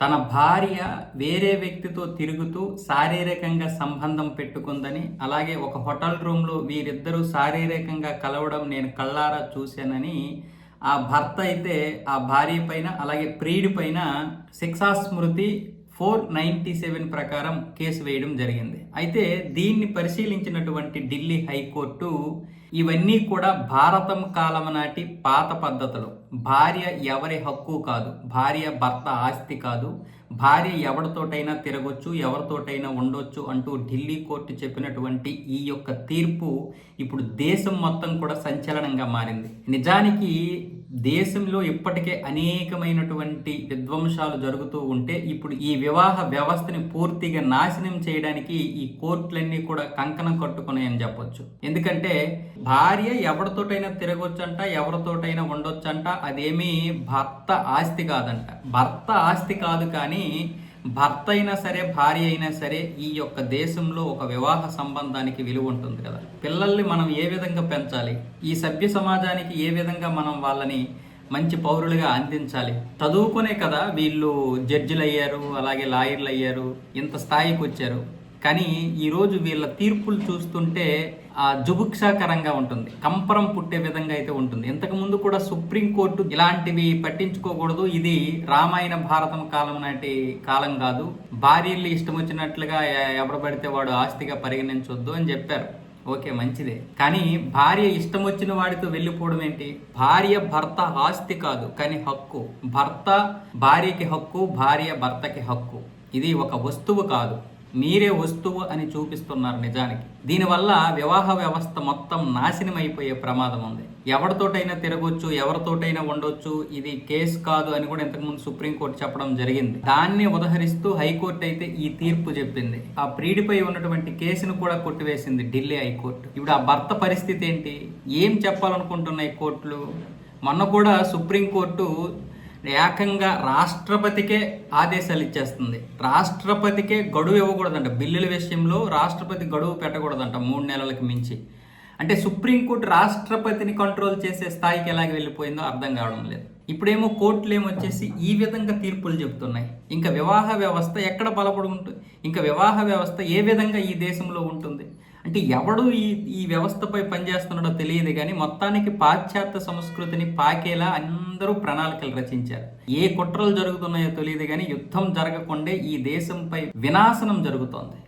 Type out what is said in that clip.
తన భార్య వేరే వ్యక్తితో తిరుగుతూ శారీరకంగా సంబంధం పెట్టుకుందని అలాగే ఒక హోటల్ రూమ్లో వీరిద్దరూ శారీరకంగా కలవడం నేను కళ్ళారా చూశానని ఆ భర్త అయితే ఆ భార్య పైన అలాగే ప్రియుడి పైన శిక్షా స్మృతి ఫోర్ నైంటీ సెవెన్ ప్రకారం కేసు వేయడం జరిగింది. అయితే దీన్ని పరిశీలించినటువంటి ఢిల్లీ హైకోర్టు ఇవన్నీ కూడా భారతం కాలం నాటి పాత పద్ధతులు. భార్య ఎవరి హక్కు కాదు. భార్య భర్త ఆస్తి కాదు. భార్య ఎవరితోటైనా తిరగొచ్చు ఎవరితోటైనా ఉండొచ్చు అంటూ ఢిల్లీ కోర్టు చెప్పినటువంటి ఈ యొక్క తీర్పు ఇప్పుడు దేశం మొత్తం కూడా సంచలనంగా మారింది. నిజానికి దేశంలో ఇప్పటికే అనేకమైనటువంటి విధ్వంసాలు జరుగుతూ ఉంటే ఇప్పుడు ఈ వివాహ వ్యవస్థని పూర్తిగా నాశనం చేయడానికి ఈ కోర్టులన్నీ కూడా కంకణం కట్టుకున్నాయని చెప్పొచ్చు. ఎందుకంటే భార్య ఎవరితోటైనా తిరగొచ్చంట ఎవరితోటైనా ఉండొచ్చంట అదేమీ భర్త ఆస్తి కాదంట. భర్త ఆస్తి కాదు కానీ భర్త అయినా సరే భార్య అయినా సరే ఈ యొక్క దేశంలో ఒక వివాహ సంబంధానికి విలువ ఉంటుంది కదా. పిల్లల్ని మనం ఏ విధంగా పెంచాలి? ఈ సభ్య సమాజానికి ఏ విధంగా మనం వాళ్ళని మంచి పౌరులుగా అందించాలి? చదువుకునే కదా వీళ్ళు జడ్జిలు అయ్యారు అలాగే లాయర్లు అయ్యారు ఇంత స్థాయికి వచ్చారు. కానీ ఈరోజు వీళ్ళ తీర్పులు చూస్తుంటే ఆ ఉంటుంది. కంపరం పుట్టే విధంగా అయితే ఉంటుంది. ఇంతకు ముందు కూడా సుప్రీంకోర్టు ఇలాంటివి పట్టించుకోకూడదు. ఇది రామాయణ భారతం కాలం నాటి కాలం కాదు. భార్యలు ఇష్టం వచ్చినట్లుగా ఎ- పడితే వాడు ఆస్తిగా పరిగణించొద్దు అని చెప్పారు. ఓకే మంచిదే. కానీ భార్య ఇష్టం వచ్చిన వాడితో వెళ్ళిపోవడం ఏంటి? భార్య భర్త ఆస్తి కాదు కానీ హక్కు. భర్త భార్యకి హక్కు భార్య భర్తకి హక్కు. ఇది ఒక వస్తువు కాదు. మీరే వస్తువు అని చూపిస్తున్నారు నిజానికి. దీనివల్ల వివాహ వ్యవస్థ మొత్తం నాశనం అయిపోయే ప్రమాదం ఉంది ఎవరితోటైనా తిరగొచ్చు ఎవరితోటైనా ఉండొచ్చు ఇది కేసు కాదు అని కూడా ఇంతకుముందు సుప్రీంకోర్టు చెప్పడం జరిగింది. దాన్ని ఉదహరిస్తూ హైకోర్టు అయితే ఈ తీర్పు చెప్పింది. ఆ ప్రీడిపై ఉన్నటువంటి కేసును కూడా కొట్టివేసింది ఢిల్లీ హైకోర్టు. ఇప్పుడు ఆ భర్త పరిస్థితి ఏంటి? ఏం చెప్పాలనుకుంటున్నాయి కోర్టులు? మొన్న కూడా సుప్రీంకోర్టు ఏకంగా రాష్ట్రపతికే ఆదేశాలు ఇచ్చేస్తుంది. రాష్ట్రపతికే గడువు ఇవ్వకూడదంట. బిల్లుల విషయంలో రాష్ట్రపతి గడువు పెట్టకూడదంట మూడు నెలలకు మించి. అంటే సుప్రీంకోర్టు రాష్ట్రపతిని కంట్రోల్ చేసే స్థాయికి ఎలాగ వెళ్ళిపోయిందో అర్థం కావడం లేదు. ఇప్పుడేమో కోర్టులు ఏమొచ్చేసి ఈ విధంగా తీర్పులు చెబుతున్నాయి. ఇంకా వివాహ వ్యవస్థ ఎక్కడ బలపడి ఉంటుంది ఇంకా వివాహ వ్యవస్థ ఏ విధంగా ఈ దేశంలో ఉంటుంది? అంటే ఎవడు ఈ ఈ వ్యవస్థపై పనిచేస్తున్నాడో తెలియదు కానీ మొత్తానికి పాశ్చాత్య సంస్కృతిని పాకేలా అందరూ ప్రణాళికలు రచించారు. ఏ కుట్రలు జరుగుతున్నాయో తెలియదు కానీ యుద్ధం జరగకుండా ఈ దేశంపై వినాశనం జరుగుతోంది.